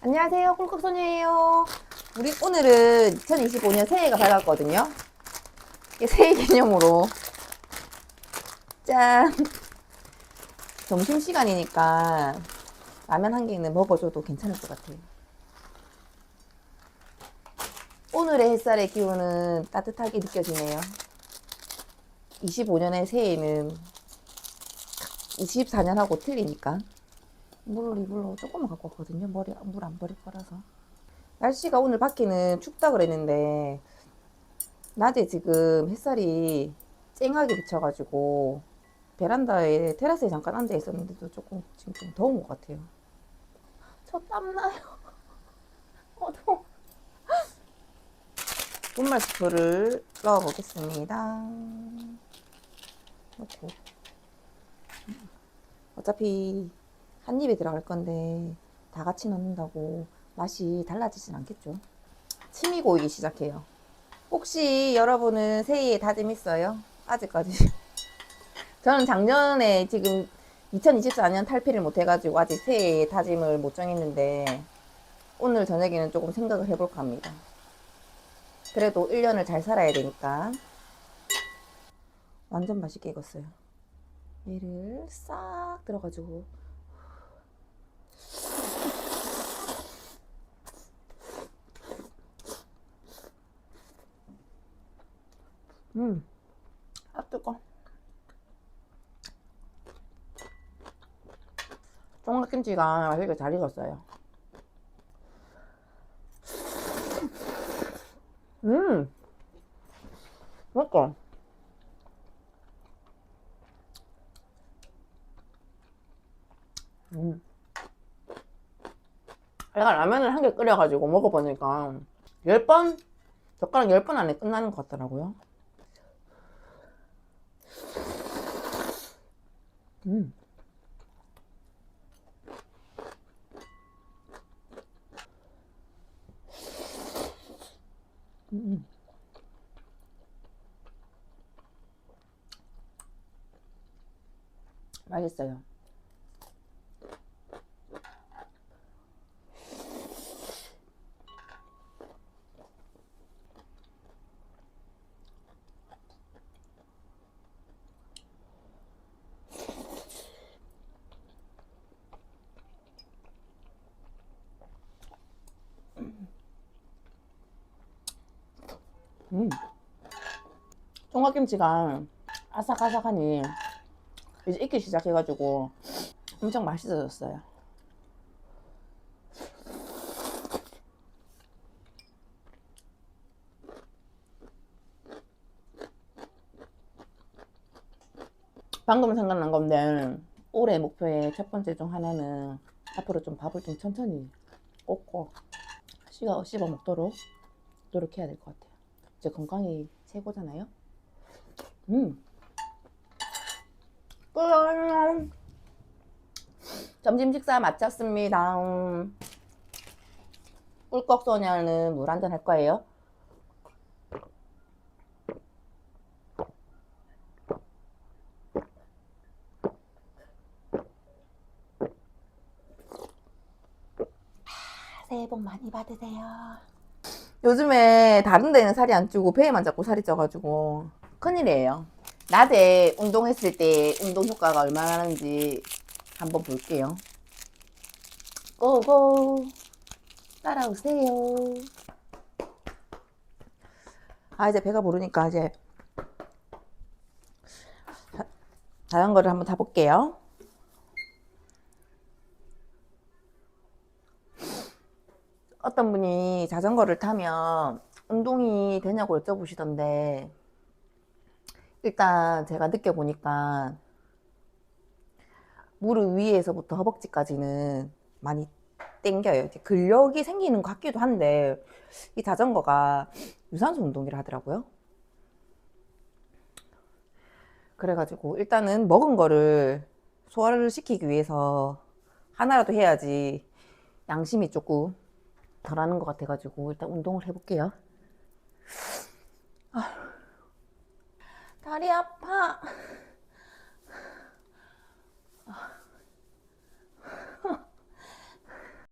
안녕하세요. 꿀꺽소녀예요. 우리 오늘은 2025년 새해가 밝았거든요. 이게 새해 기념으로 짠! 점심시간이니까 라면 한 개는 먹어줘도 괜찮을 것 같아요. 오늘의 햇살의 기운은 따뜻하게 느껴지네요. 25년의 새해는 24년하고 틀리니까. 물을 이불로 조금만 갖고 왔거든요. 머리 물 안 버릴 거라서. 날씨가 오늘 밖에는 춥다 그랬는데 낮에 지금 햇살이 쨍하게 비쳐가지고 베란다에 테라스에 잠깐 앉아 있었는데도 조금 지금 좀 더운 것 같아요. 저 땀나요. 어두워. 분말 스프를 넣어 보겠습니다. 넣고 어차피 한 입에 들어갈 건데 다 같이 넣는다고 맛이 달라지진 않겠죠. 침이 고이기 시작해요. 혹시 여러분은 새해에 다짐 있어요? 아직까지. 저는 작년에 지금 2024년 탈피를 못 해가지고 아직 새해 다짐을 못 정했는데 오늘 저녁에는 조금 생각을 해볼까 합니다. 그래도 1년을 잘 살아야 되니까 완전 맛있게 익었어요. 얘를 싹 들어가지고 음, 아 뜨거. 총각김치가 맛있게 잘 익었어요. 음, 맛있다. 음. 내가 라면을 한 개 끓여가지고 먹어보니까 10번? 젓가락 10번 안에 끝나는 것 같더라고요. 음. 음. 맛있어요. 음. 총각김치가 아삭아삭하니 이제 익기 시작해가지고 엄청 맛있어졌어요. 방금 생각난 건데 올해 목표의 첫 번째 중 하나는 앞으로 좀 밥을 좀 천천히 씹어, 씹어 먹도록 노력해야 될 것 같아요. 제 건강이 최고잖아요. 음. 끝. 점심 식사 마쳤습니다. 음. 꿀꺽 소녀는 물 한잔 할 거예요. 새해 복 많이 받으세요. 요즘에 다른 데는 살이 안 찌고 배에만 자꾸 살이 쪄가지고 큰일이에요. 낮에 운동했을 때 운동 효과가 얼마나 나는지 한번 볼게요. 고고 따라오세요. 아 이제 배가 부르니까 이제 자- 자전거를 한번 타볼게요. 어떤 분이 자전거를 타면 운동이 되냐고 여쭤보시던데 일단 제가 느껴보니까 무릎 위에서부터 허벅지까지는 많이 땡겨요. 근력이 생기는 것 같기도 한데 이 자전거가 유산소 운동이라 하더라고요. 그래가지고 일단은 먹은 거를 소화를 시키기 위해서 하나라도 해야지 양심이 조금 덜 하는 것 같아가지고 일단 운동을 해볼게요. 아, 다리 아파.